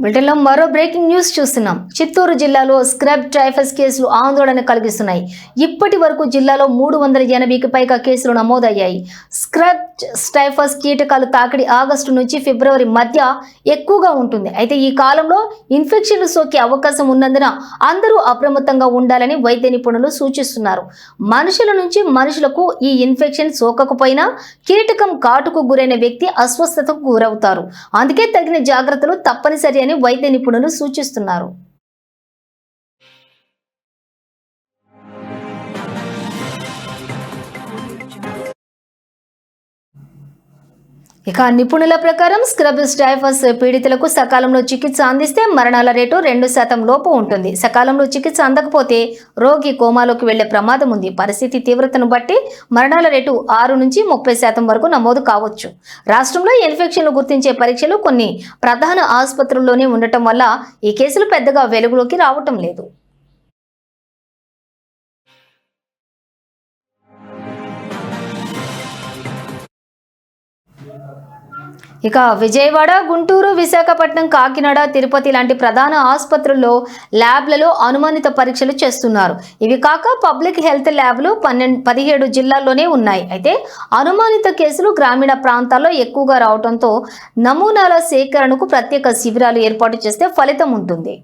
బ్రిటన్లో మరో breaking news చూస్తున్నాం. చిత్తూరు జిల్లాలో స్క్రబ్ టైఫస్ కేసులు ఆందోళన కలిగిస్తున్నాయి. ఇప్పటి వరకు జిల్లాలో మూడు వందల ఎనభైకి పైగా కేసులు నమోదయ్యాయి. స్క్రబ్ స్టైఫస్ కీటకాలు తాకిడి ఆగస్టు నుంచి ఫిబ్రవరి మధ్య ఎక్కువగా ఉంటుంది. అయితే ఈ కాలంలో ఇన్ఫెక్షన్లు సోకే అవకాశం ఉన్నందున అందరూ అప్రమత్తంగా ఉండాలని వైద్య నిపుణులు సూచిస్తున్నారు. మనుషుల నుంచి మనుషులకు ఈ ఇన్ఫెక్షన్ సోకకపోయినా కీటకం కాటుకు గురైన వ్యక్తి అస్వస్థతకు గురవుతారు. అందుకే తగిన జాగ్రత్తలు తప్పనిసరి అని వైద్య నిపుణులు సూచిస్తున్నారు. ఇక నిపుణుల ప్రకారం స్క్రబ్ టైఫస్ పీడితులకు సకాలంలో చికిత్స అందిస్తే మరణాల రేటు రెండు శాతం లోపు ఉంటుంది. సకాలంలో చికిత్స అందకపోతే రోగి కోమాలోకి వెళ్ళే ప్రమాదం ఉంది. పరిస్థితి తీవ్రతను బట్టి మరణాల రేటు ఆరు నుంచి ముప్పై శాతం వరకు నమోదు కావచ్చు. రాష్ట్రంలో ఇన్ఫెక్షన్లు గుర్తించే పరీక్షలు కొన్ని ప్రధాన ఆసుపత్రుల్లోనే ఉండటం వల్ల ఈ కేసులు పెద్దగా వెలుగులోకి రావటం లేదు. ఇక విజయవాడ గుంటూరు విశాఖపట్నం కాకినాడ తిరుపతి లాంటి ప్రధాన ఆసుపత్రుల్లో ల్యాబ్లలో అనుమానిత పరీక్షలు చేస్తున్నారు. ఇవి కాక పబ్లిక్ హెల్త్ ల్యాబ్లు పన్నెండు పదిహేడు జిల్లాల్లోనే ఉన్నాయి. అయితే అనుమానిత కేసులు గ్రామీణ ప్రాంతాల్లో ఎక్కువగా రావడంతో నమూనాల సేకరణకు ప్రత్యేక శిబిరాలు ఏర్పాటు చేస్తే ఫలితం ఉంటుంది.